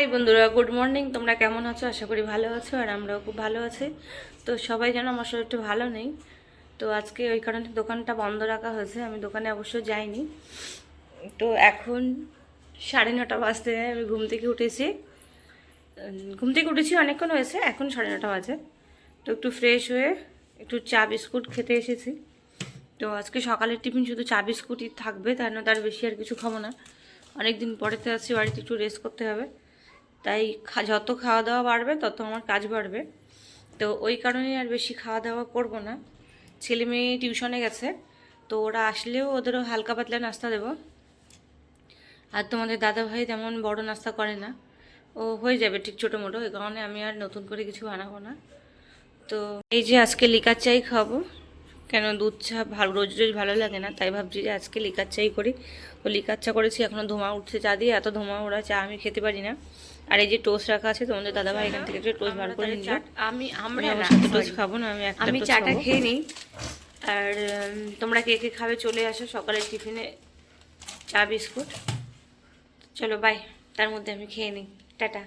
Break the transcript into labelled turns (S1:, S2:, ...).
S1: High বন্ধুরা, good morning. তোমরা কেমন আছো? আশা করি ভালো আছো আর আমরাও খুব ভালো আছি। তো সবাই যেন আমার শরীর একটু ভালো নেই, তো আজকে ওই কারণে দোকানটা বন্ধ রাখা হয়েছে। আমি দোকানে অবশ্য যাইনি। তো এখন সাড়ে নটা বাজতে আমি ঘুম থেকে উঠেছি। ঘুম থেকে উঠেছি অনেকক্ষণ হয়েছে, এখন সাড়ে নটা বাজে। তো একটু ফ্রেশ হয়ে একটু চা বিস্কুট খেতে এসেছি। তো আজকে সকালের টিফিন শুধু চা বিস্কুটই থাকবে, তার না তার বেশি আর কিছু খাব না। অনেক দিন পরেতে আছি, বাড়িতে একটু রেস্ট করতে হবে। তাই যত খাওয়া দাওয়া বাড়বে, তত আমার কাজ বাড়বে। তো ওই কারণেই আর বেশি খাওয়া দাওয়া করব না। ছেলে মেয়ে টিউশনে গেছে, তো ওরা আসলেও ওদেরও হালকা পাতলা নাস্তা দেবো। আর তোমাদের দাদা ভাই তেমন বড় নাস্তা করে না। ও হয়ে যাবে ঠিক ছোটো মোটো এই কারণে আমি আর নতুন করে কিছু বানাবো না। তো এই যে আজকে লিকার চাই খাব। কেন দুধ চা ভালো রোজ রোজ ভালো লাগে না? তাই ভাবছি যে আজকে লিকার চাই করি। তো লিকার চা করেছি এখনও ধোঁয়া উঠছে চা দিয়ে এত ধোঁয়া ওরা চা আমি খেতে পারি না। আর এই যে টোস্ট রাখা আছে তোমাদের দাদাভাই এখান থেকে একটু টোস্ট বার করে নিল।
S2: আমি আমরা
S1: সাথে টোস্ট খাব না আমি একটা
S2: আমি চাটা খেয়ে নিই।
S1: আর তোমরা কে কে খাবে চলে আসো সকালের টিফিনে চা বিস্কুট। চলো বাই তার মধ্যে আমি খেয়ে নিই। টাটা।